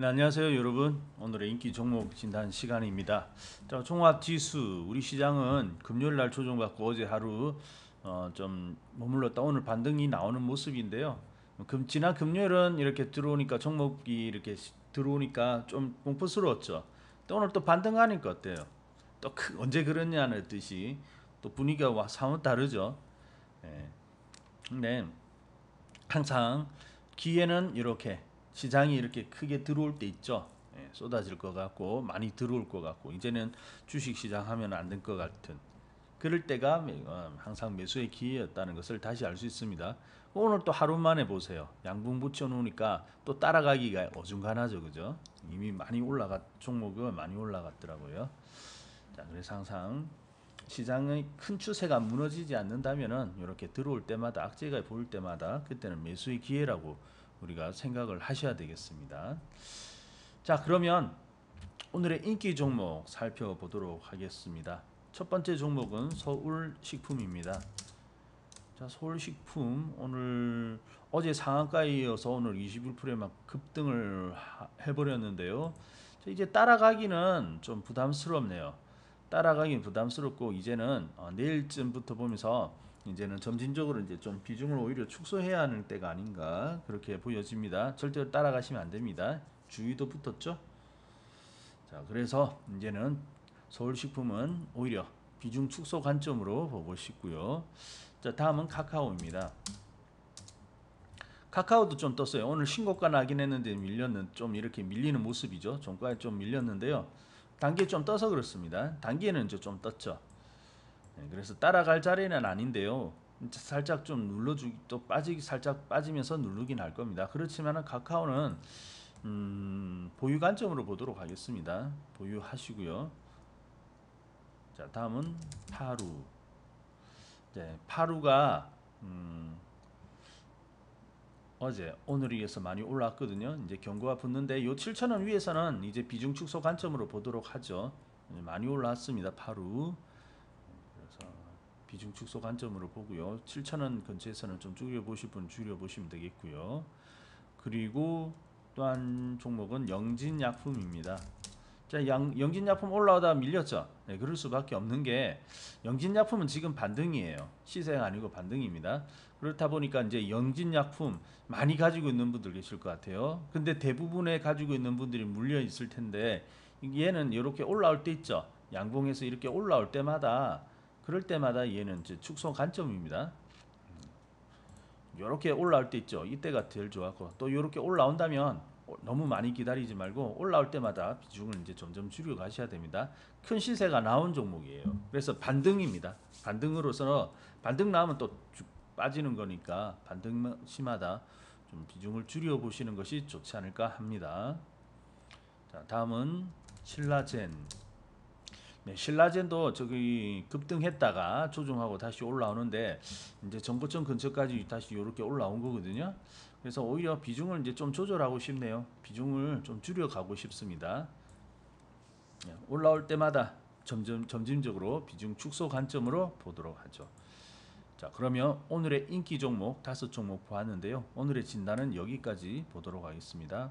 네, 안녕하세요 여러분. 오늘의 인기 종목 진단 시간입니다. 자, 종합 지수. 우리 시장은 금요일 날 조정받고 어제 하루 어, 좀 머물렀다. 오늘 반등이 나오는 모습인데요. 금, 지난 금요일은 이렇게 들어오니까 종목이 이렇게 시- 들어오니까 좀 공포스러웠죠. 또 오늘 또 반등하니까 어때요? 또 크- 언제 그랬냐는 뜻이 또 분위기가 와 사뭇 다르죠. 예. 근데 항상 기회는 이렇게 시장이 이렇게 크게 들어올 때 있죠. 예, 쏟아질 것 같고 많이 들어올 것 같고 이제는 주식 시장 하면 안 될 것 같은 그럴 때가 매- 어, 항상 매수의 기회였다는 것을 다시 알 수 있습니다. 오늘 또 하루 만에 보세요. 양분 붙여 놓으니까 또 따라가기가 어중간하죠, 그죠? 이미 많이 올라갔 종목은 많이 올라갔더라고요. 자, 그래서 항상 시장의 큰 추세가 무너지지 않는다면은 이렇게 들어올 때마다 악재가 보일 때마다 그때는 매수의 기회라고 우리가 생각을 하셔야 되겠습니다. 자, 그러면 오늘의 인기 종목 살펴보도록 하겠습니다. 첫 번째 종목은 서울식품입니다. 자, 서울식품 오늘 어제 상한가에 이어서 오늘 21%에 막 급등을 하- 해버렸는데요. 자, 이제 따라가기는 좀 부담스럽네요. 따라가긴 부담스럽고 이제는 어, 내일쯤부터 보면서 이제는 점진적으로 이제 좀 비중을 오히려 축소해야 하는 때가 아닌가 그렇게 보여집니다. 절대로 따라가시면 안 됩니다. 주의도 붙었죠. 자, 그래서 이제는 서울식품은 오히려 비중 축소 관점으로 보고 싶고요. 자, 다음은 카카오입니다. 카카오도 좀 떴어요. 오늘 신고가 나긴 했는데 밀렸는 좀 이렇게 밀리는 모습이죠. 종가에 좀 밀렸는데요. 단기에 좀 떠서 그렇습니다. 단기에는 이제 좀 떴죠. 네, 그래서 따라갈 자리는 아닌데요. 살짝 좀 눌러주기 또 빠지기 살짝 빠지면서 누르긴 할 겁니다. 그렇지만은 카카오는 음, 보유 관점으로 보도록 하겠습니다. 보유하시고요. 자 다음은 파루. 네, 파루가 음, 어제 오늘에 의해서 많이 올라왔거든요. 이제 경고가 붙는데 요 7,000원 위에서는 이제 비중 축소 관점으로 보도록 하죠. 네, 많이 올라왔습니다. 파루. 비중 축소 관점으로 보고요. 7,000원 근처에서는 좀 줄여 보실 분 줄여 보시면 되겠고요. 그리고 또한 종목은 영진약품입니다. 자, 양, 영진약품 올라오다 밀렸죠. 네, 그럴 수밖에 없는 게 영진약품은 지금 반등이에요. 시세가 아니고 반등입니다. 그렇다 보니까 이제 영진약품 많이 가지고 있는 분들 계실 것 같아요. 근데 대부분의 가지고 있는 분들이 물려 있을 텐데 얘는 이렇게 올라올 때 있죠. 양봉에서 이렇게 올라올 때마다 그럴 때마다 얘는 이제 축소 관점입니다. 이렇게 올라올 때 있죠. 이때가 제일 좋았고 또 이렇게 올라온다면 너무 많이 기다리지 말고 올라올 때마다 비중을 이제 점점 줄여 가셔야 됩니다. 큰 시세가 나온 종목이에요. 그래서 반등입니다. 반등으로서 반등 나오면 또쭉 빠지는 거니까 반등 심하다. 좀 비중을 줄여 보시는 것이 좋지 않을까 합니다. 자, 다음은 신라젠. 네, 신라젠도 저기 급등했다가 조정하고 다시 올라오는데 이제 정고점 근처까지 다시 이렇게 올라온 거거든요. 그래서 오히려 비중을 이제 좀 조절하고 싶네요. 비중을 좀 줄여 가고 싶습니다. 네, 올라올 때마다 점점 점진적으로 비중 축소 관점으로 보도록 하죠. 자, 그러면 오늘의 인기 종목 다섯 종목 보았는데요. 오늘의 진단은 여기까지 보도록 하겠습니다.